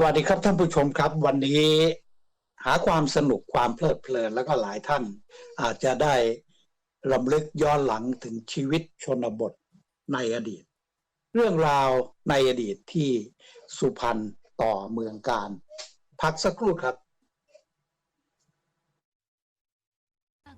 สวัสดีครับท่านผู้ชมครับ วันนี้หาความสนุกความเพลิดเพลินแล้วก็หลายท่าน อาจจะได้รำลึกย้อนหลังถึงชีวิตชนบทในอดีต เรื่องราวในอดีตที่สุพรรณต่อเมืองการ พักสักครู่ครับ จาก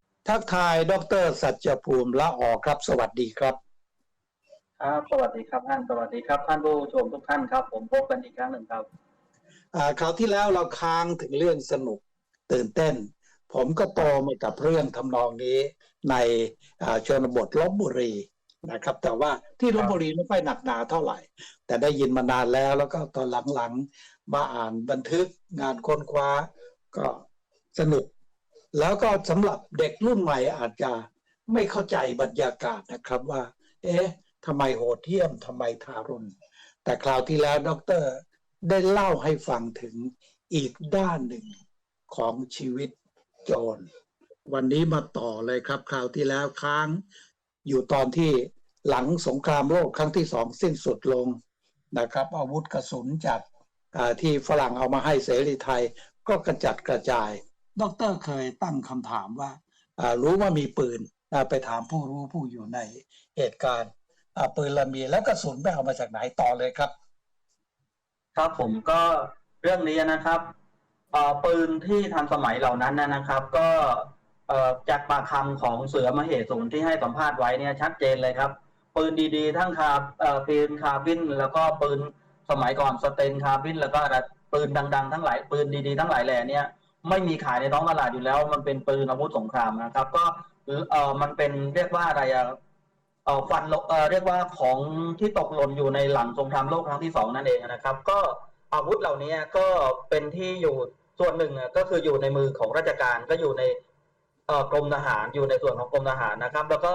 ทักทายดรสัจภูมิละออครับ สวัสดีครับ ครับ สวัสดีครับท่านสวัสดีครับท่านผู้ชมทุกท่านครับ ผมพบกันอีกครั้งหนึ่งครับอ่าคราวที่แล้วเราค้างถึงเรื่องสนุกตื่นเต้น ผมก็โตมากับเรื่องทำนองนี้ในอ่าชนบทลบบุรีนะครับ แต่ว่าที่ลบบุรีไม่ค่อยหนักหนาเท่าไหร่ แต่ได้ยินมานานแล้วแล้วก็ตอนหลังๆมาอ่านบันทึกงานค้นคว้าก็สนุก แล้วก็สำหรับเด็กรุ่นใหม่อาจจะไม่เข้าใจบรรยากาศนะครับว่า เอ๊ะทำไมโหดเหี้ยมทำไมทารุณ แต่คราวที่แล้วด็อกเตอร์ได้เล่าให้ฟังถึงอีกด้านหนึ่งของชีวิตโจร วันนี้มาต่อเลยครับ คราวที่แล้วค้าง อยู่ตอนที่หลังสงครามโลกครั้งที่สองสิ้นสุดลงนะครับ อาวุธกระสุนจากที่ฝรั่งเอามาให้เสรีไทยก็กระจัดกระจาย ดอกเตอรเคยตั้งคำถามว่า รู้ว่ามีปืนไปถามผู้รู้ผู้อยู่ในเหตุการณ์ปืนละมีแล้วกระสุนไปเอามาจากไหนต่อเลยครับ ครับผมก็เรื่องนี้นะครับปืนที่ทันสมัยเหล่านั้นนะครับ ก็จากปากคำของเสือมเหสูรที่ให้สัมภาษณ์ไว้เนี่ยชัดเจนเลยครับ ปืนดีๆ ทั้งคาปืนคาบิน แล้วก็ปืนสมัยก่อนสเตนคาบิน แล้วก็ปืนดัง ๆ ทั้งหลายปืนดีๆ ทั้งหลายแหล่เนี่ย ไม่มีขายในท้องตลาดอยู่แล้ว มันเป็นปืนอาวุธสงครามนะครับ ก็เออมันเป็นเรียกว่าอะไรอะเออฟันเออเรียกว่าของที่ตกหล่นอยู่ในหลังสงครามโลกครั้งที่สองนั่นเองนะครับ ก็อาวุธเหล่านี้ก็เป็นที่อยู่ส่วนหนึ่งอะก็คืออยู่ในมือของราชการก็อยู่ในเออกรมทหารอยู่ในส่วนของกรมทหารนะครับ แล้วก็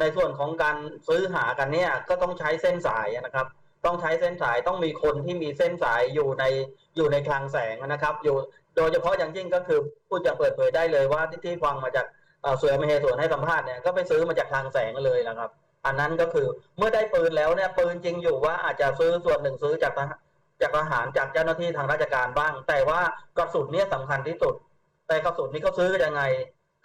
ในส่วนของการซื้อหากันเนี่ยก็ต้องใช้เส้นสายนะครับ ต้องใช้เส้นสายต้องมีคนที่มีเส้นสายอยู่ในอยู่ในคลังแสงนะครับ อยู่ โดยเฉพาะอย่างยิ่งก็คือพูดจะเปิดเผยได้เลยว่าที่ที่ฟังมาจากเอ่อเสือมเหสวนให้สัมภาษณ์เนี่ยก็ไปซื้อมาจากคลังแสงเลยนะครับ อันนั้นก็คือเมื่อได้ปืนแล้วเนี่ยปืนจริงอยู่ว่าอาจจะซื้อส่วนหนึ่งซื้อจากทหารจากทหารจากเจ้าหน้าที่ทางราชการบ้าง แต่ว่ากระสุนเนี่ยสำคัญที่สุด แต่กระสุนนี้เขาซื้อยังไง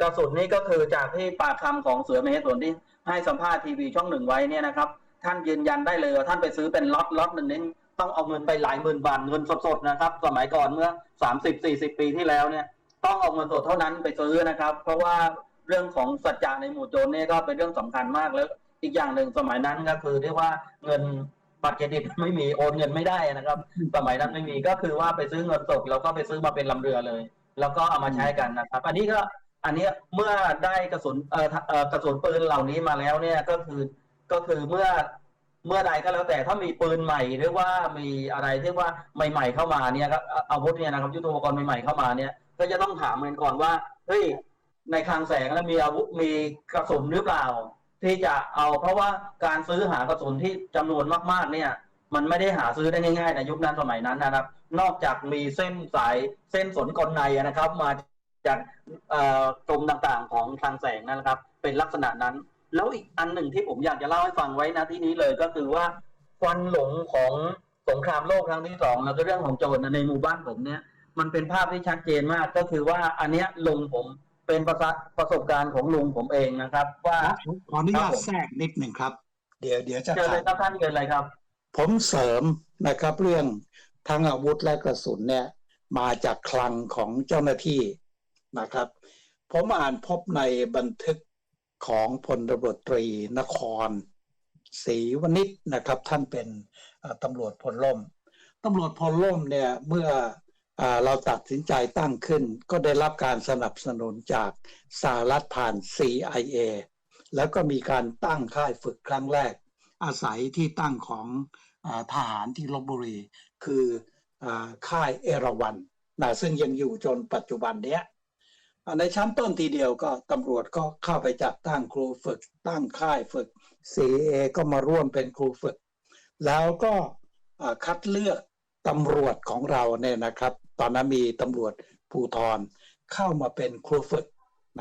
กระสุนนี่ก็คือจากที่ปากคำของเสือมเหสวนที่ให้สัมภาษณ์ทีวีช่องหนึ่งไว้เนี่ยนะครับ ท่านยืนยันได้เลยว่าท่านไปซื้อเป็นล็อตล็อตหนึ่งนี้ ต้องเอาเงินไปหลายหมื่นบาทเงินสดๆนะครับ สมัยก่อนเมื่อสามสิบสี่สิบปีที่แล้วเนี่ย ต้องเอาเงินสดเท่านั้นไปซื้อนะครับ เพราะว่าเรื่องของสัจจะในหมู่โจรเนี่ยก็เป็นเรื่องสำคัญมากแล้ว อีกอย่างหนึ่งสมัยนั้นก็คือเรียกว่าเงินบัตรเครดิตไม่มีโอนเงินไม่ได้นะครับ สมัยนั้นไม่มีก็คือว่าไปซื้อเงินสดแล้วก็ไปซื้อมาเป็นลำเรือเลย แล้วก็เอามาใช้กันนะครับ อันนี้ก็อันนี้เมื่อได้กระสุนเอ่อเอ่อกระสุนปืนเหล่านี้มาแล้วเนี่ยก็คือก็คือเมื่อ เมื่อใดก็แล้วแต่ถ้ามีปืนใหม่หรือว่ามีอะไรที่ว่าใหม่ ๆ เข้ามาเนี่ยครับอาวุธเนี่ยนะครับยุทโธปกรณ์ใหม่ๆเข้ามาเนี่ย ก็จะต้องถามกันก่อนว่าเฮ้ยในคลังแสงแล้วมีอาวุธมีกระสุนหรือเปล่า ที่จะเอาเพราะว่าการซื้อหากระสุนที่จำนวนมากๆเนี่ย มันไม่ได้หาซื้อได้ง่ายๆในยุคนั้นสมัยนั้นนะครับ นอกจากมีเส้นสายเส้นสนกลในนะครับ มาจากเอ่อกรมต่างๆของคลังแสงนะครับ เป็นลักษณะนั้น แล้วอีกอันหนึ่งที่ผมอยากจะเล่าให้ฟังไว้นะที่นี้เลยก็คือว่าควันหลงของสงครามโลกครั้งที่สองแล้วก็เรื่องของโจรในหมู่บ้านผมเนี่ย มันเป็นภาพที่ชัดเจนมากก็คือว่าอันเนี้ยลุงผมเป็นประสบประสบการณ์ของลุงผมเองนะครับ ว่าขออนุญาตครับผมแทรกนิดหนึ่งครับ เดี๋ยวเดี๋ยวจะเจอเลยคถารัมบท่านเกินเลยครับ ผมเสริมนะครับ เรื่องทั้งอาวุธและกระสุนเนี่ย มาจากคลังของเจ้าหน้าที่นะครับ ผมอ่านพบในบันทึก ของพลตำรวจตรีนครศรีวณิชนะครับ ท่านเป็นตำรวจพลล่มตำรวจพลล่มเนี่ยเมื่ออเราตัดสินใจตั้งขึ้น ก็ได้รับการสนับสนุนจากสหรัฐผ่าน CIA แล้วก็มีการตั้งค่ายฝึกครั้งแรก อาศัยที่ตั้งของอทหารที่ลบบุรี คืออค่ายเอราวันนะซึ่งยังอยู่จนปัจจุบันเนี้ย ในชั้นต้นทีเดียวก็ตำรวจก็เข้าไปจัดตั้งครูฝึก ตั้งค่ายฝึก CA ก็มาร่วมเป็นครูฝึก แล้วก็คัดเลือกตำรวจของเราเนี่ยนะครับ ตอนนั้นมีตำรวจภูธรเข้ามาเป็นครูฝึก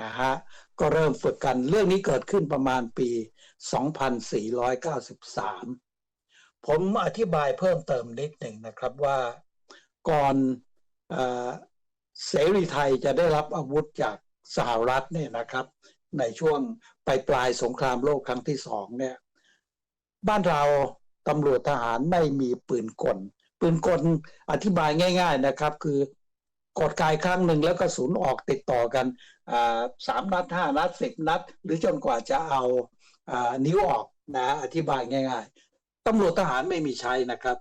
นะฮะก็เริ่มฝึกกันเรื่องนี้เกิดขึ้นประมาณปี 2493 ผมอธิบายเพิ่มเติมนิดหนึ่งนะครับว่าก่อน เสรีไทยจะได้รับอาวุธจากสหรัฐเนี่ยนะครับ ในช่วงปลายปลายสงครามโลกครั้งที่สองเนี่ย บ้านเราตำรวจทหารไม่มีปืนกล ปืนกลอธิบายง่าย ๆนะครับ คือกดกายครั้งหนึ่งแล้วก็สูญออกติดต่อกันสามนัดห้านัดสิบนัด หรือจนกว่าจะเอาอานิ้วออกนะอธิบายง่าย ๆตำรวจทหารไม่มีใช้นะครับ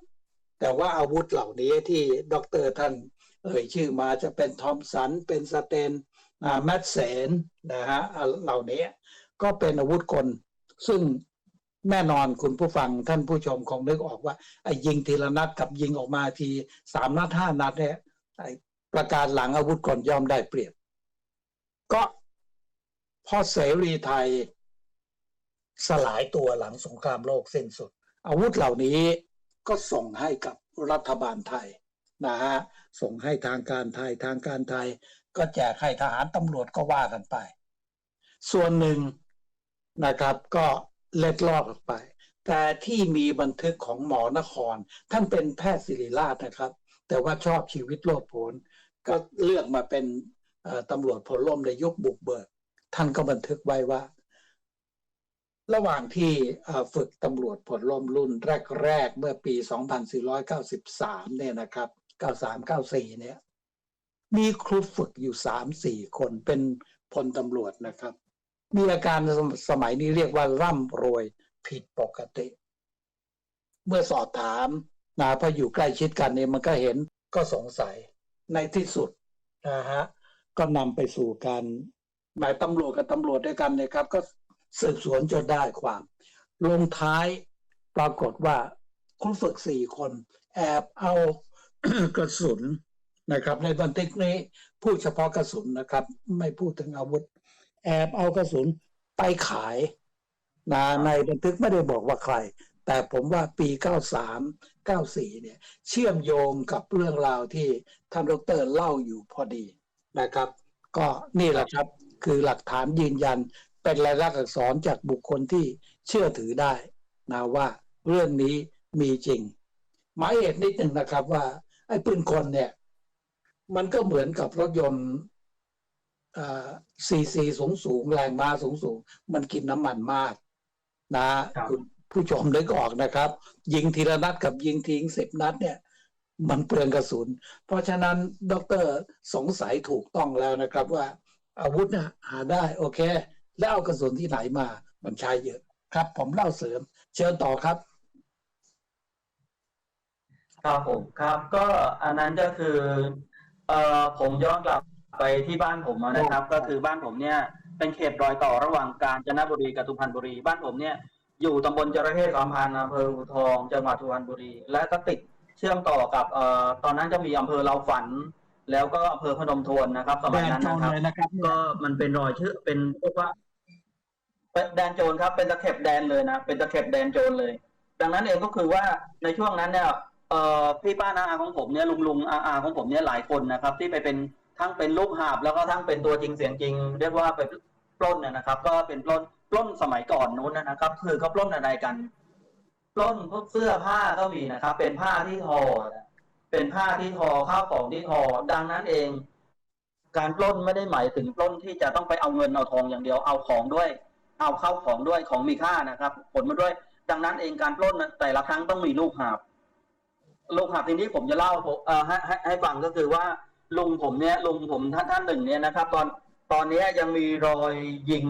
แต่ว่าอาวุธเหล่านี้ที่ด็อกเตอร์ท่าน เอ่ยชื่อมาจะเป็นทอมสัน เป็นสเตนแมทเซนนะฮะเหล่านี้ก็เป็นอาวุธกล ซึ่งแน่นอนคุณผู้ฟังท่านผู้ชมคงนึกออกว่าไอ้ยิงทีละนัดกับยิงออกมาทีสามนัดห้านัดเนี่ยไอ้ประการหลังอาวุธกลย่อมได้เปรียบ ก็พอเสรีไทยสลายตัวหลังสงครามโลกสิ้นสุด อาวุธเหล่านี้ก็ส่งให้กับรัฐบาลไทย นะฮะส่งให้ทางการไทยทางการไทย ก็แจกให้ทหารตำรวจก็ว่ากันไป ส่วนหนึ่งนะครับก็เล็ดลอดออกไป แต่ที่มีบันทึกของหมอนคร ท่านเป็นแพทย์ศิริราชนะครับ แต่ว่าชอบชีวิตโลดโผนก็เลือกมาเป็นตำรวจพลร่มในยุคบุกเบิก ท่านก็บันทึกไว้ว่า ระหว่างที่ฝึกตำรวจผลล่มรุ่นแรก ๆ เมื่อปี 2493 เนี่ยนะครับ 93 94เก้าสี่เนี่ย มีครูฝึกอยู่3-4คนเป็นพลตำรวจนะครับ มีอาการสมัยนี้เรียกว่าร่ำรวยผิดปกติ เมื่อสอบถามนะพออยู่ใกล้ชิดกันเนี่ยมันก็เห็นก็สงสัยในที่สุดนะฮะก็นำไปสู่การหมายตำรวจกับตำรวจด้วยกันเนี่ยครับ ก็สืบสวนจนได้ความ ลงท้ายปรากฏว่าคุณฝึกสี่คน แอบเอา กระสุนนะครับ ในบันทึกนี้พูดเฉพาะกระสุนนะครับ ไม่พูดถึงอาวุธ แอบเอากระสุนไปขายนะในบันทึกไม่ได้บอกว่าใคร แต่ผมว่าปี 93 94 เนี่ย เชื่อมโยงกับเรื่องราวที่ท่านดรเล่าอยู่พอดีนะครับ ก็นี่แหละครับคือหลักฐานยืนยันเป็นลายลักษณ์อักษรจากบุคคลที่เชื่อถือได้นะว่าเรื่องนี้มีจริง หมายเหตุนิดหนึ่งนะครับว่า ไอ้ปืนกลเนี่ย มันก็เหมือนกับรถยนต์ซีซีสูงสูงๆแรงม้าสูงสูงๆมันกินน้ำมันมาก นะครับคุณผู้ชมนึกออกนะครับ ยิงทีละนัดกับยิงทิ้งสิบนัดเนี่ย มันเปลืองกระสุน เพราะฉะนั้นดอกเตอรสงสัยถูกต้องแล้วนะครับว่า อาวุธนะหาได้ โอเค แล้วเอากระสุนที่ไหนมา มันใช้เยอะครับ ผมเล่าเสริม เชิญต่อครับ ครับผมครับก็อันนั้นก็คือเอ่อผมย้อนกลับไปที่บ้านผมอะนะครับครับ ก็คือบ้านผมเนี่ยเป็นเขตรอยต่อระหว่างกาญจนบุรีกับสุพรรณบุรี บ้านผมเนี่ยอยู่ตำบลจระเข้สามพันอำเภออูทองจังหวัดสุพรรณบุรี และก็ติดเชื่อมต่อกับเอ่อตอนนั้นจะมีอำเภอเราฝัน แล้วก็อำเภอพนมทวนนะครับสมัยนั้นนะครับนะครับก็มันเป็นรอยชื่อเป็นเรียกว่าเป็นแดนโจรครับเป็นตะเข็บแดนเลยนะเป็นตะเข็บแดนโจรเลย ดังนั้นเองก็คือว่าในช่วงนั้นเนี่ย เอ่อพี่ป้านาอาของผมเนี่ยลุงลุงอาอาของผมเนี่ยหลายคนนะครับ ที่ไปเป็นทั้งเป็นลูกหาบ แล้วก็ทั้งเป็นตัวจริงเสียงจริง เรียกว่าไปปล้นเนี่ยนะครับ ก็เป็นปล้นปล้นสมัยก่อนนู้นนะครับ คือเขาปล้นอะไรกันปล้นพวกเสื้อผ้าก็มีนะครับ เป็นผ้าที่ทอเป็นผ้าที่ทอข้าวของที่ทอดังนั้นเอง การปล้นไม่ได้หมายถึงปล้นที่จะต้องไปเอาเงินเอาทองอย่างเดียวเอาของด้วย เอาเข้าของด้วยของมีค่านะครับ ผลมาด้วย ดังนั้นเองการปล้นแต่ละครั้งต้องมีลูกหาบ ลูกหาบทีนี้ผมจะเล่าเอ่อให้ให้ให้ฟังก็คือว่าลุงผมเนี่ยลุงผมท่านท่านหนึ่งเนี่ยนะครับ ตอนตอนนี้ยังมีรอยยิง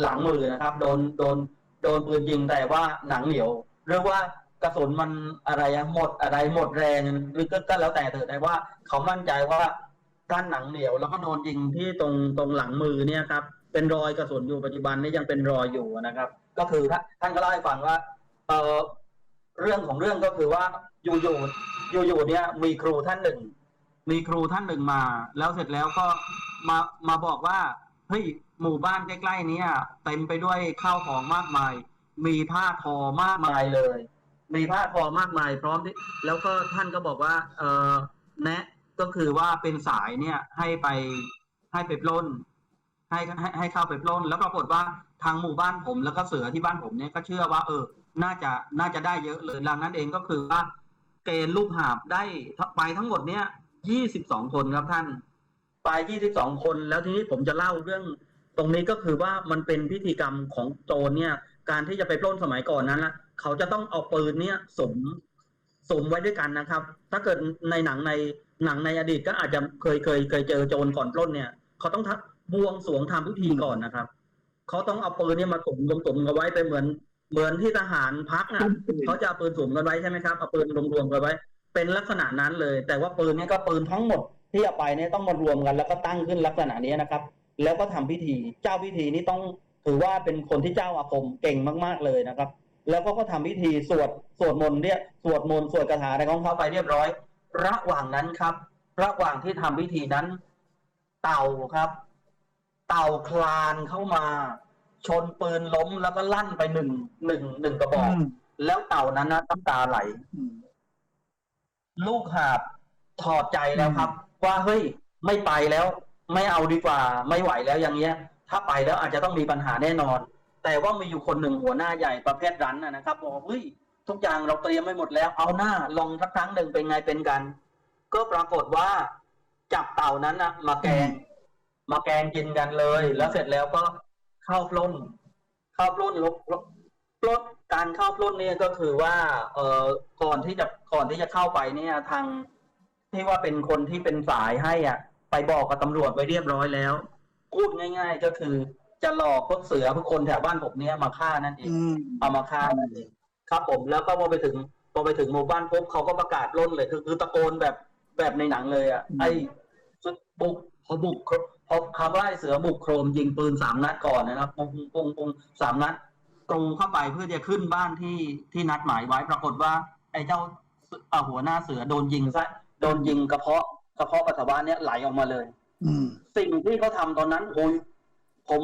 หลังมือนะครับ โดนโดนโดนปืนยิงแต่ว่าหนังเหนียวหรือว่ากระสุนมันอะไรอะหมดอะไรหมดแรงหรือก็ก็แล้วแต่เถอะแต่ว่าเขามั่นใจว่าด้านหนังเหนียว แล้วก็โดนยิงที่ตรงตรงหลังมือเนี่ยครับ เป็นรอยกระสุนอยู่ปัจจุบันนี้ยังเป็นรอยอยู่นะครับ ก็คือท่านท่านก็เล่าให้ฟังว่า เออ เรื่องของเรื่องก็คือว่าอยู่อยู่อยู่อยู่ๆเนี่ยมีครูท่านหนึ่ง มีครูท่านหนึ่งมา แล้วเสร็จแล้วก็มามาบอกว่าเฮ้ยหมู่บ้านใกล้ๆเนี้ยเต็มไปด้วยข้าวของมากมาย มีผ้าทอมากมายเลย มีผ้าทอมากมาย พร้อมที่แล้วก็ท่านก็บอกว่า เออแนะก็คือว่าเป็นสายเนี่ยให้ไปให้ไปปล้นให้ให้ให้เข้าไปปล้น แล้วปรากฏว่าทางหมู่บ้านผมแล้วก็เสือที่บ้านผมเนี่ยก็เชื่อว่า เออ น่าจะน่าจะได้เยอะเลยดังนั้นเองก็คือว่าเกณฑ์ลูกหาบได้ไปทั้งหมดเนี่ยยี่สิบสองคนครับท่าน ไปยี่สิบสองคน แล้วทีนี้ผมจะเล่าเรื่อง ตรงนี้ก็คือว่ามันเป็นพิธีกรรมของโจรเนี่ย การที่จะไปปล้นสมัยก่อนนั้นละเขาจะต้องเอาปืนเนี่ยสมสมไว้ด้วยกันนะครับ ถ้าเกิดในหนังในหนังในอดีตก็อาจจะเคยเคยเคยเจอโจรก่อนปล้นเนี่ย เขาต้องทับบวงสรวงทำพิธีก่อนนะครับ เขาต้องเอาปืนเนี่ยมาสมรวมสมกันไว้ไปเหมือน เหมือนที่ทหารพักอะเขาจะเอาปืนสุ่มกันไว้ใช่ไหมครับเอาปืนรวมๆกันไว้ เป็นลักษณะนั้นเลย แต่ว่าปืนเนี้ก็ปืนทั้งหมดที่เอาไปเนี่ยต้องมารวมกัน แล้วก็ตั้งขึ้นลักษณะนี้นะครับ แล้วก็ทำพิธี เจ้าพิธีนี้ต้องถือว่าเป็นคนที่เจ้าอาคมเก่งมากๆเลยนะครับ แล้วก็ก็ทำพิธีสวดสวดมนต์เนี่ยสวดมนต์สวดคาถาอะไรของเขาไปเรียบร้อย ระหว่างนั้นครับ ระหว่างที่ทำพิธีนั้น เต่าครับ เต่าคลานเข้ามา ชนปืนล้มแล้วก็ลั่นไปหนึ่งหนึ่งหนึ่งกระบอก อืม แล้วเต่านั้นนะน้ำตาไหล อืม ลูกหาบถอดใจแล้วครับ ว่าเฮ้ยไม่ไปแล้ว ไม่เอาดีกว่า ไม่ไหวแล้วอย่างเงี้ย ถ้าไปแล้วอาจจะต้องมีปัญหาแน่นอน แต่ว่ามีอยู่คนหนึ่งหัวหน้าใหญ่ประเภทรันนะนะครับบอกว่าเฮ้ยทุกอย่างเราเตรียมไม่หมดแล้ว เอาหน้าลองสักครั้งหนึ่งเป็นไงเป็นกัน ก็ปรากฏว่าจับเต่านั้นนะมาแกง มาแกงกินกันเลย แล้วเสร็จแล้วก็ เข้าปล้น เข้าปล้นลบลบปล้นการเข้าปล้นเนี่ยก็คือว่า เอ่อก่อนที่จะก่อนที่จะเข้าไปเนี่ยทางที่ว่าเป็นคนที่เป็นสายให้อะ ไปบอกกับตำรวจไว้เรียบร้อยแล้วพูดง่าย ๆ ก็คือจะหลอกพวกเสือพวกคนแถวบ้านผมเนี่ยมาฆ่านั่นเองอืมเอามาฆ่านั่นเองครับผมแล้วก็พอไปถึงพอไปถึงหมู่บ้านปุ๊บเขาก็ประกาศล่นเลยคือคือตะโกนแบบแบบในหนังเลยอะอืมไอ้บุก พอบุกพอคำว่าไอ้เสือบุกโครมยิงปืนสามนัดก่อนนะครับปุ้งปุ้งปุ้งสามนัดตรงเข้าไปเพื่อจะขึ้นบ้านที่ที่นัดหมายไว้ปรากฏว่า ไอ้เจ้าเอ่อหัวหน้าเสือโดนยิงซะโดนยิงกระเพาะกระเพาะปัสสาวะเนี่ยไหลออกมาเลยอืมสิ่งที่เขาทำตอนนั้นโอ้ยผม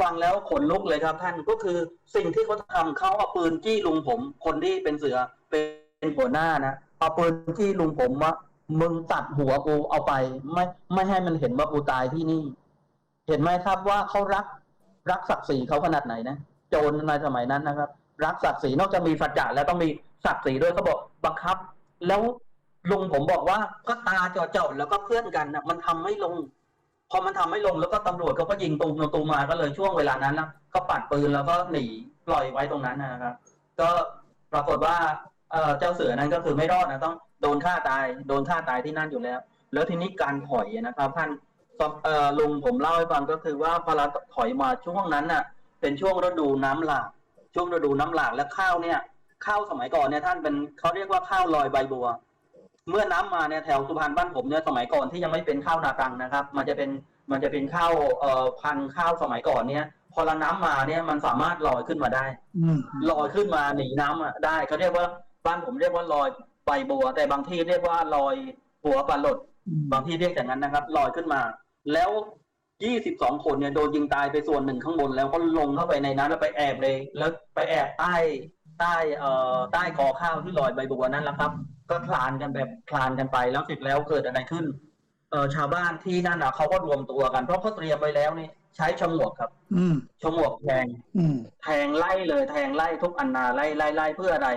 ฟังแล้วขนลุกเลยครับท่านก็คือสิ่งที่เขาทำเขาเอาปืนจี้ลุงผม คนที่เป็นเสือเป็นหัวหน้านะเอาปืนจี้ลุงผมว่า มึงตัดหัวกูเอาไป ไม่ ไม่ให้มันเห็นว่ากูตายที่นี่ เห็นไหมครับว่าเขารัก รักศักดิ์ศรีเขาขนาดไหนนะโจรในสมัยนั้นนะครับ รักศักดิ์ศรีนอกจากมีสัจจะแล้วต้องมีศักดิ์ศรีด้วยเขาบอกบังคับ แล้วลุงผมบอกว่าก็ตาเจาะๆแล้วก็เพื่อนกันนะมันทำไม่ลง พอมันทำไม่ลงแล้วก็ตำรวจเขาก็ยิงตูมตูมาก็เลยช่วงเวลานั้นนะก็ปัดปืนแล้วก็หนีปล่อยไว้ตรงนั้นนะครับ ก็ปรากฏว่าเอ่อเจ้าเสือนั้นก็คือไม่รอดนะต้อง โดนฆ่าตาย โดนฆ่าตายที่นั่นอยู่แล้ว แล้วทีนี้การถอยนะครับท่านเอ่อลุงผมเล่าให้ฟังก็คือว่าพอเราถอยมาช่วงนั้นน่ะ เป็นช่วงฤดูน้ำหลากช่วงฤดูน้ำหลากและข้าวเนี่ยข้าวสมัยก่อนเนี่ยท่านเป็นเขาเรียกว่าข้าวลอยใบบัว เมื่อน้ำมาเนี่ยแถวสุพรรณบ้านผมเนี่ยสมัยก่อนที่ยังไม่เป็นข้าวนาตังนะครับ มันจะเป็นมันจะเป็นข้าวเอ่อพันธุ์ข้าวสมัยก่อนเนี่ย พอละน้ำมาเนี่ยมันสามารถลอยขึ้นมาได้อืมลอยขึ้นมาหนีน้ำอะได้เขาเรียกว่าบ้านผมเรียกว่าลอย ใบบัว แต่บางที่เรียกว่าลอยหัวปลาหลด บางที่เรียกอย่างนั้นนะครับลอยขึ้นมา แล้วยี่สิบสองคนเนี่ยโดนยิงตายไปส่วนหนึ่งข้างบน แล้วก็ลงเข้าไปในนั้นแล้วไปแอบเลย แล้วไปแอบใต้ใต้เอ่อใต้กอข้าวที่ลอยใบบัวนั่นแหละครับ ก็คลานกันแบบคลานกันไปแล้วเสร็จแล้วเกิดอะไรขึ้น เออชาวบ้านที่นั่นอะเขาก็รวมตัวกันเพราะเขาเตรียมไว้แล้วนี่ใช้ฉมวกครับ อืมฉมวกแทงอืมแทงไล่เลยแทงไล่ทุกอันนาไล่ไล่ไล่เพื่ออะไร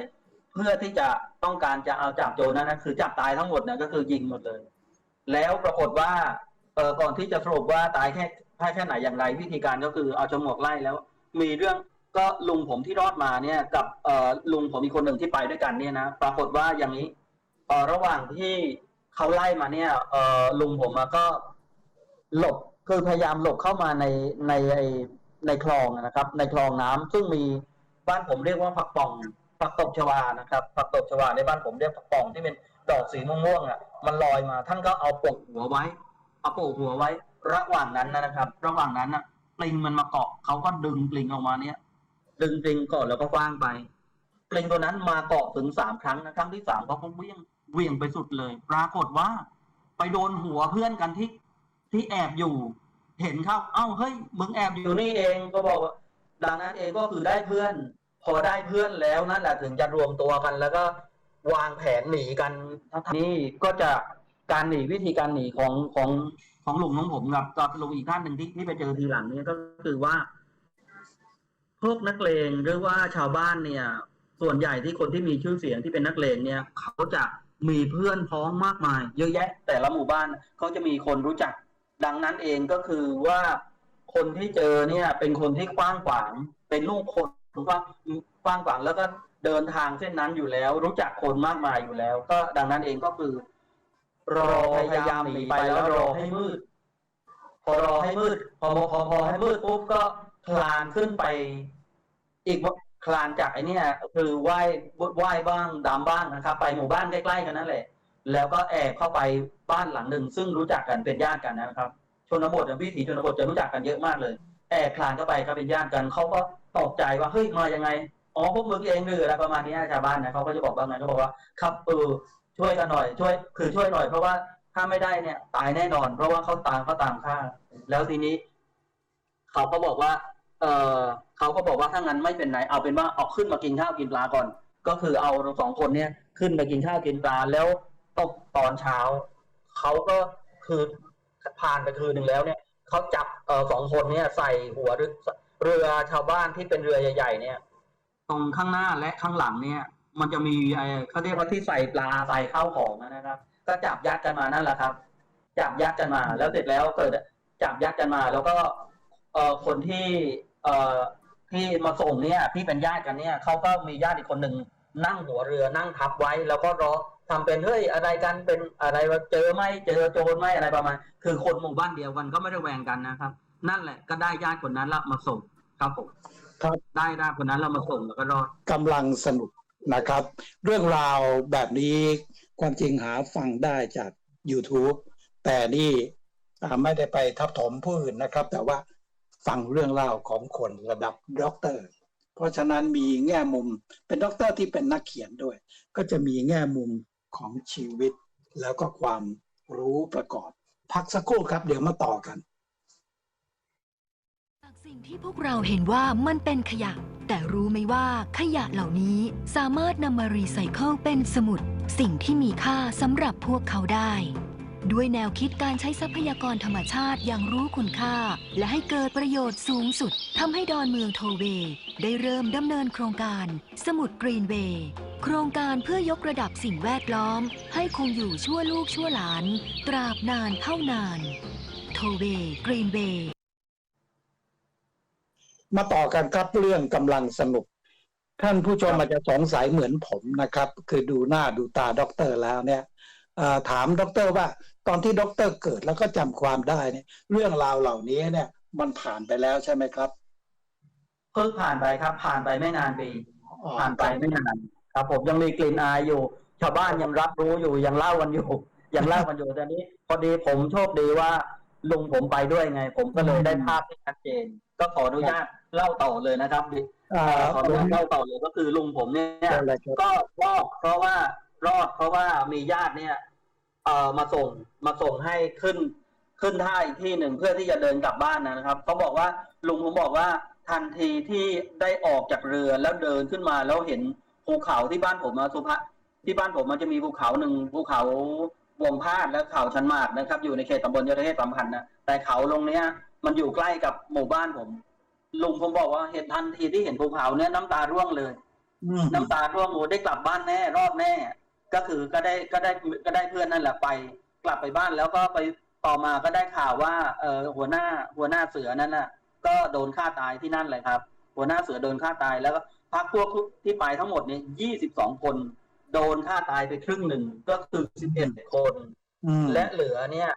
เพื่อที่จะต้องการจะเอาจับโจรนั้นนะคือจับตายทั้งหมดนี่ยก็คือยิงหมดเลย แล้วปรากฏว่าเออก่อนที่จะสรุปว่าตายแค่แค่แค่ไหนอย่างไร วิธีการก็คือเอาจมูกไล่แล้ว มีเรื่องก็ลุงผมที่รอดมาเนี่ยกับเออลุงผมอีกคนหนึ่งที่ไปด้วยกันเนี่ยนะปรากฏว่าอย่างนี้เออระหว่างที่เขาไล่มาเนี่ยเออลุงผมก็หลบคือพยายามหลบเข้ามาในในในในคลองนะครับ ในคลองน้ำซึ่งมีบ้านผมเรียกว่าผักป่อง ผักตบชวานะครับผักตบชวาในบ้านผมเรียกผักป่องที่เป็นดอกสีม่วงๆอะมันลอยมา ท่านก็เอาปกหัวไว้ เอาปกหัวไว้ ระหว่างนั้นนะครับ ระหว่างนั้นน่ะปลิงมันมาเกาะเขาก็ดึงปลิงออกมาเนี้ยดึงปลิงก่อนแล้วก็คว้างไปปลิงตัวนั้นมาเกาะถึงสามครั้งนะครั้งที่สามเขาก็เวี่ยงเวี่ยงไปสุดเลย ปรากฏว่า ไปโดนหัวเพื่อนกันที่ที่แอบอยู่ เห็นเขาเอ้าเฮ้ยมึงแอบอยู่นี่เองก็บอกว่าดังนั้นเองก็คือได้เพื่อน พอได้เพื่อนแล้วนั่นแหละถึงจะรวมตัวกัน แล้วก็วางแผนหนีกันทั้งนี่ก็จะการหนีวิธีการหนีของของของลุงของผมกับกับลุงอีกท่านหนึ่งที่ที่ไปเจอทีหลังเนี่ยก็คือว่า พวกนักเลงหรือว่าชาวบ้านเนี่ย ส่วนใหญ่ที่คนที่มีชื่อเสียงที่เป็นนักเลงเนี่ย เขาจะมีเพื่อนพ้องมากมาย เยอะแยะ แต่ละหมู่บ้านเขาจะมีคนรู้จัก ดังนั้นเองก็คือว่าคนที่เจอเนี่ย เป็นคนที่กว้างขวางเป็นลูกคน กว้ากว้างขวางแล้วก็เดินทางเส้นนั้นอยู่แล้ว รู้จักคนมากมายอยู่แล้ว ก็ดังนั้นเองก็คือ รอพยายามหนีไปแล้วรอให้มืด พอรอให้มืด พอพอพอพอให้มืดปุ๊บก็คลานขึ้นไป อีกคลานจากไอเนี่ยคือไหว้ไหว้บ้างดำบ้างนะครับ ไปหมู่บ้านใกล้ๆกันนั่นแหละ แล้วก็แอบเข้าไปบ้านหลังหนึ่งซึ่งรู้จักกันเป็นญาติกันนะครับชนบทวิถีชนบทจะรู้จักกันเยอะมากเลย แอบคลานเข้าไปครับเป็นญาติกันเขาก็ตกใจว่าเฮ้ยมายังไงอ๋อพวกมึงเองหรืออะไรประมาณนี้ชาวบ้านนะเขาก็จะบอกว่าไงเขาบอกว่าครับเออช่วยกันหน่อยช่วย คือช่วยหน่อยเพราะว่าถ้าไม่ได้เนี่ย ตายแน่นอน เพราะว่าเขาตามเขาตามฆ่าแล้วทีนี้เขาก็บอกว่า เออเขาก็บอกว่าถ้างั้นไม่เป็นไรเอาเป็นว่าเอาขึ้นมากินข้าวกินปลาก่อน ก็คือเอาเราสองคนเนี่ยขึ้นไปกินข้าวกินปลาแล้วตกตอนเช้าเขาก็คือผ่านไปคืนหนึ่งแล้วเนี่ย เขาจับเออสองคนเนี่ยใส่หัวเรือชาวบ้านที่เป็นเรือใหญ่ๆเนี่ย ตรงข้างหน้าและข้างหลังเนี่ย มันจะมีไอ้เขาเรียกว่าที่ใส่ปลาใส่ข้าวของนะครับ ก็จับยัดกันมานั่นแหละครับ จับยัดกันมา แล้วเสร็จแล้วเกิดจับยัดกันมา แล้วก็เอ่อคนที่เอ่อที่มาส่งเนี่ยที่เป็นญาติกันเนี่ยเขาก็มีญาติอีกคนหนึ่งนั่งหัวเรือนั่งทับไว้ แล้วก็รอ ทำเป็นเฮ้ยอะไรกันเป็นอะไรวะเจอไหมเจอโจรไหมอะไรประมาณ คือคนหมู่บ้านเดียวกันก็ไม่ได้แวงกันนะครับ นั่นแหละก็ได้ญาติคนนั้นละมาส่งครับผมครับได้ญาติคนนั้นเรามาส่งแล้วก็รอดกำลังสนุกนะครับ เรื่องราวแบบนี้ความจริงหาฟังได้จาก YouTube แต่นี่อ่าไม่ได้ไปทับถมผู้อื่นนะครับ แต่ว่าฟังเรื่องราวของคนระดับด็อกเตอร์ เพราะฉะนั้นมีแง่มุมเป็นด็อกเตอร์ที่เป็นนักเขียนด้วย ก็จะมีแง่มุม ของชีวิต แล้วก็ความรู้ประกอบ พักสักครู่ครับ เดี๋ยวมาต่อกัน จากสิ่งที่พวกเราเห็นว่ามันเป็นขยะ แต่รู้ไหมว่าขยะเหล่านี้สามารถนำมารีไซเคิลเป็นสมุด สิ่งที่มีค่าสำหรับพวกเขาได้ ด้วยแนวคิดการใช้ทรัพยากรธรรมชาติอย่างรู้คุณค่า และให้เกิดประโยชน์สูงสุดทำให้ดอนเมืองโทเว ได้เริ่มดำเนินโครงการ สมุดกรีนเวย์ โครงการเพื่อยกระดับสิ่งแวดล้อม ให้คงอยู่ชั่วลูกชั่วหลาน ตราบนานเท่านาน โทเวย์กรีนเวย์ มาต่อกันครับเรื่องกำลังสนุก ท่านผู้ชมอาจจะสงสัยเหมือนผมนะครับ คือดูหน้าดูตาด็อกเตอร์แล้วเนี่ยเอ่อถามด็อกเตอร์ว่าตอนที่ด็อกเตอร์เกิดแล้วก็จำความได้เนี่ย เรื่องราวเหล่านี้เนี่ย มันผ่านไปแล้วใช่ไหมครับ เพิ่งผ่านไปครับ ผ่านไปไม่นานปีอ๋อ ผ่านไปไม่นานครับ ผมยังมีกลิ่นอายอยู่ ชาวบ้านยังรับรู้อยู่ยังเล่ากันอยู่ ยังเล่ากันอยู่แต่นี้ พอดีผมโชคดีว่าลุงผมไปด้วยไง ผมก็เลยได้ภาพที่ชัดเจน ก็ขออนุญาตเล่าต่อเลยนะครับอ่าขออนุญาตเล่าต่อเลยก็คือลุงผมเนี่ยอะไรครับก็รอดเพราะว่ารอดเพราะว่ามีญาติเนี่ย เอ่อมาส่งมาส่งให้ขึ้นขึ้นท่าอีกที่หนึ่งเพื่อที่จะเดินกลับบ้านนะครับเขาบอกว่าลุงผมบอกว่า ทันทีที่ได้ออกจากเรือแล้วเดินขึ้นมาแล้วเห็นภูเขาที่บ้านผมอะสุภาที่บ้านผมมันจะมีภูเขาหนึ่งภูเขาวงพาดและเขาชันมากนะครับ อยู่ในเขตตำบลยศเทศสัมพันธ์นะแต่เขาลงเนี้ยมันอยู่ใกล้กับหมู่บ้านผม ลุงผมบอกว่าเห็นทันทีที่เห็นภูเขาเนี่ยน้ำตาร่วงเลยอืมน้ำตาร่วงโอ้ได้กลับบ้านแน่รอดแน่ ก็คือก็ได้ก็ได้ก็ได้เพื่อนนั่นแหละไป กลับไปบ้านแล้วก็ไปต่อมาก็ได้ข่าวว่าเออหัวหน้าหัวหน้าเสือนั่นน่ะ ก็โดนฆ่าตายที่นั่นเลยครับ หัวหน้าเสือโดนฆ่าตายแล้วก็พักพวกที่ไปทั้งหมดเนี่ยยี่สิบสองคน โดนฆ่าตายไปครึ่งหนึ่งก็คือสิบเอ็ดคนอืมและเหลือเนี่ย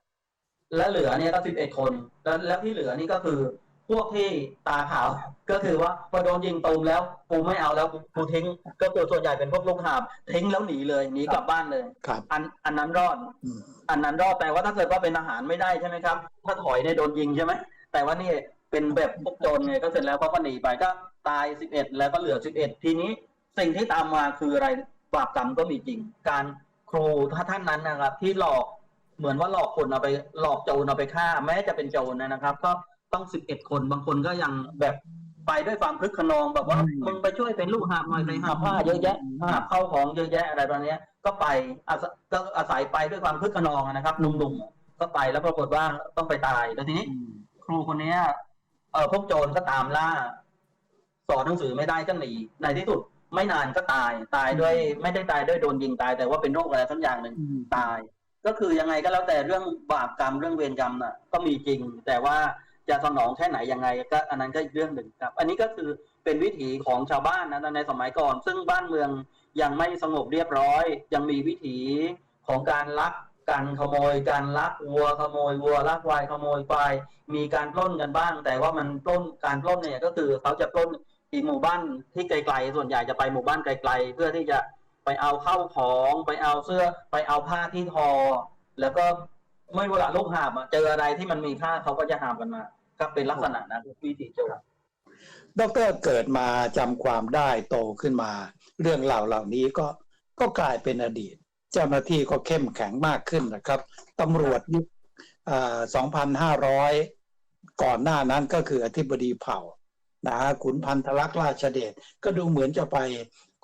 และเหลือเนี่ยก็สิบเอ็ดคน แล้วแล้วที่เหลือนี่ก็คือพวกที่ตาขาว ก็คือว่าพอโดนยิงตูมแล้วกูไม่เอาแล้วกูกูทิ้ง ก็คือส่วนใหญ่เป็นพวกลูกหาบทิ้งแล้วหนีเลยหนีกลับบ้านเลยครับอันอันนั้นรอดอืมอันนั้นรอดแต่ว่าถ้าเกิดว่าเป็นทหารไม่ได้ใช่ไหมครับ ถ้าถอยเนี่ยโดนยิงใช่ไหมแต่ว่านี่ เป็นแบบพวกโจรไงก็เสร็จแล้วเขาก็หนีไปก็ตายสิบเอ็ดแล้วก็เหลือสิบเอ็ดทีนี้สิ่งที่ตามมาคืออะไรบาปกรรมก็มีจริง การครูถ้าท่านนั้นนะครับ ที่หลอกเหมือนว่าหลอกคนเอาไปหลอกโจรเอาไปฆ่า แม้จะเป็นโจรนะครับ ก็ต้องสิบเอ็ดคนบางคนก็ยังแบบไปด้วยความคึกขนองแบบว่ามึงไปช่วยเป็นลูกหาบหน่อยไปหาผ้าเยอะแยะหาเข้าของเยอะแยะอะไรประมาณนี้ก็ไปอาศัยก็อาศัยไปด้วยความคึกขนองนะครับหนุ่มๆก็ไปแล้วปรากฏว่าต้องไปตายแล้วทีนี้ ครูคนนี้ เออพวกโจรก็ตามล่า สอนหนังสือไม่ได้ก็หนีในที่สุด ไม่นานก็ตาย ตายด้วย ไม่ได้ตายด้วยโดนยิงตาย แต่ว่าเป็นโรคอะไรสักอย่างหนึ่งตาย ก็คือยังไงก็แล้วแต่เรื่องบาปกรรมเรื่องเวรกรรมน่ะ ก็มีจริง แต่ว่าจะสนองแค่ไหนยังไง ก็ อันนั้นก็อีกเรื่องหนึ่งครับ อันนี้ก็คือเป็นวิถีของชาวบ้านนะในสมัยก่อน ซึ่งบ้านเมืองยังไม่สงบเรียบร้อย ยังมีวิถีของการลัก การขโมยการลักวัวขโมยวัวลักควายขโมยควายมีการปล้นกันบ้าง แต่ว่ามันปล้นการปล้นเนี่ยก็คือเขาจะปล้นอีกหมู่บ้านที่ไกลๆส่วนใหญ่จะไปหมู่บ้านไกล ๆ เพื่อที่จะไปเอาเข้าของไปเอาเสื้อไปเอาผ้าที่ทอ แล้วก็ไม่เวลาลูกหาบเจออะไรที่มันมีค่าเขาก็จะหาบกันมา ก็เป็นลักษณะนั้นวิธีโจรดรเกิดมาจำความได้โตขึ้นมา เรื่องเหล่าเหล่านี้ก็ก็กลายเป็นอดีต เจ้าหน้าที่ก็เข้มแข็งมากขึ้นนะครับตำรวจยุคอ่า2,500 ก่อนหน้านั้นก็คืออธิบดีเผ่านะฮะขุนพันธลักษณ์ราชเดชก็ดูเหมือนจะไป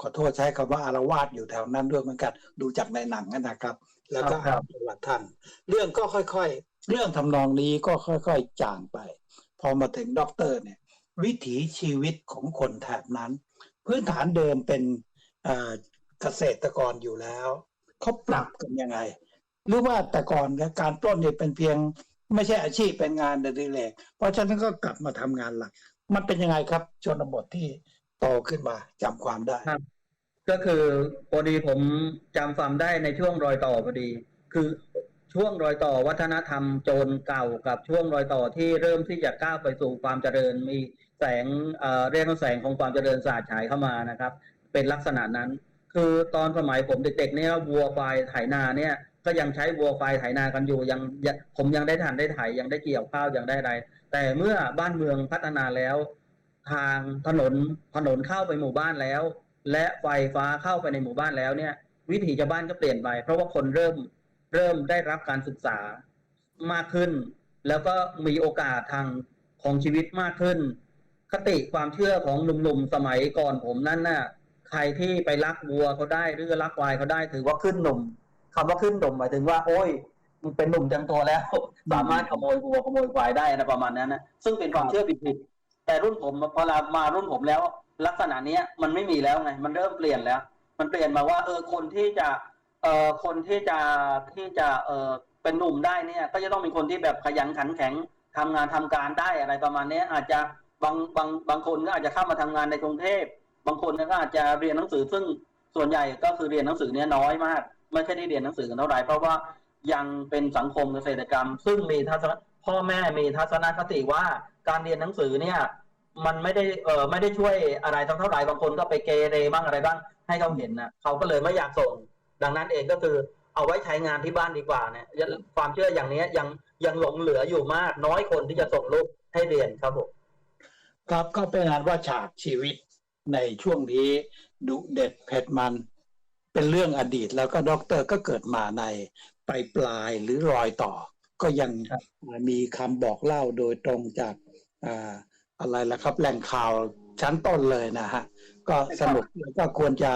ขอโทษใช้คำว่าอารวาสอยู่แถวนั้นด้วยเหมือนกัน ดูจากในหนังนะครับ แล้วก็ครัอ่าบนประวัติท่าน เรื่องก็ค่อยๆ เรื่องทำนองนี้ก็ค่อยๆ จางไป พอมาถึงด็อกเตอร์เนี่ย วิถีชีวิตของคนแถบนั้น พื้นฐานเดิมเป็นเอ่อเกษตรกรอยู่แล้ว เขาปรับกันยังไง หรือว่าแต่ก่อนการปล้นเนี่ยเป็นเพียง ไม่ใช่อาชีพเป็นงานอดิเรกเพราะฉะนั้นก็กลับมาทำงานหลัก มันเป็นยังไงครับชนบทที่โตขึ้นมาจำความได้ครับ ก็คือพอดีผมจำความได้ในช่วงรอยต่อพอดี คือช่วงรอยต่อวัฒนธรรมโจรเก่ากับช่วงรอยต่อที่เริ่มที่จะก้าวไปสู่ความเจริญมีแสงเเรียกว่าแสงของความเจริญสาดฉายเข้ามานะครับ เป็นลักษณะนั้น คือตอนสมัยผมเด็กๆเนี่ยวัวควายไถนาเนี่ย ก็ยังใช้วัวควายไถนากันอยู่ยังยังผมยังได้ทันได้ไถยังได้เกี่ยวข้าวยังได้อะไรแต่เมื่อบ้านเมืองพัฒนาแล้ว ทางถนนถนนเข้าไปหมู่บ้านแล้ว และไฟฟ้าเข้าไปในหมู่บ้านแล้วเนี่ย วิถีชาวบ้านก็เปลี่ยนไปเพราะว่าคนเริ่มเริ่มได้รับการศึกษามากขึ้น แล้วก็มีโอกาสทางของชีวิตมากขึ้น คติความเชื่อของหนุ่มๆสมัยก่อนผมนั่นน่ะ ใครที่ไปลักวัวเขาได้หรือลักควายเขาได้ถือว่าขึ้นหนุ่มคำว่าขึ้นหนุ่มหมายถึงว่า โอ้ยมึงเป็นหนุ่มจังตัวแล้ว สามารถขโมยวัวขโมยควายได้นะประมาณนั้นนะซึ่งเป็นความเชื่อผิดๆแต่รุ่นผมพอเรามารุ่นผมแล้ว ลักษณะเนี้ยมันไม่มีแล้วไงมันเริ่มเปลี่ยนแล้ว มันเปลี่ยนมาว่า เออคนที่จะเอ่อคนที่จะที่จะเออเป็นหนุ่มได้เนี่ย ก็จะต้องเป็นคนที่แบบขยันขันแข็งทำงานทำการได้อะไรประมาณนี้อาจจะบางบางบางคนก็อาจจะเข้ามาทำงานในกรุงเทพ บางคนก็อาจจะเรียนหนังสือ ซึ่งส่วนใหญ่ก็คือเรียนหนังสือเนี่ยน้อยมากไม่ใช่ได้เรียนหนังสือกันเท่าไหร่เพราะว่ายังเป็นสังคมเกษตรกรรม ซึ่งมีทัศนพ่อแม่มีทัศนคติว่าการเรียนหนังสือเนี่ย มันไม่ได้เออไม่ได้ช่วยอะไรทั้งเท่าไหร่บางคนก็ไปเกเรบ้างอะไรบ้างให้เขาเห็นนะเขาก็เลยไม่อยากส่ง ดังนั้นเองก็คือเอาไว้ใช้งานที่บ้านดีกว่าเนี่ยความเชื่ออย่างนี้ยยังยังหลงเหลืออยู่มาก น้อยคนที่จะส่งลูกให้เรียนครับผมครับก็เป็นงานว่าฉากชีวิต ในช่วงนี้ดุเด็ดเผ็ดมันเป็นเรื่องอดีตแล้วก็ด็อกเตอร์ก็เกิดมาในปลายปลายๆหรือรอยต่อ ก็ยังครับมีคำบอกเล่าโดยตรงจากอ่าอะไรล่ะครับ แหล่งข่าวชั้นต้นเลยนะฮะ ก็สนุกแล้วก็ควรจะ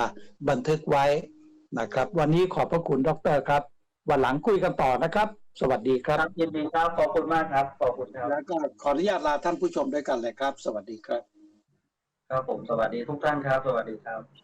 บันทึกไว้นะครับ วันนี้ขอบพระคุณด็อกเตอร์ครับ วันหลังคุยกันต่อนะครับ สวัสดีครับครับยินดีครับ ขอบคุณมากครับ ขอบคุณครับ แล้วก็ขออนุญาตลาท่านผู้ชมด้วยกันเลยครับ สวัสดีครับ ครับผมสวัสดีทุกท่านครับ สวัสดีครับ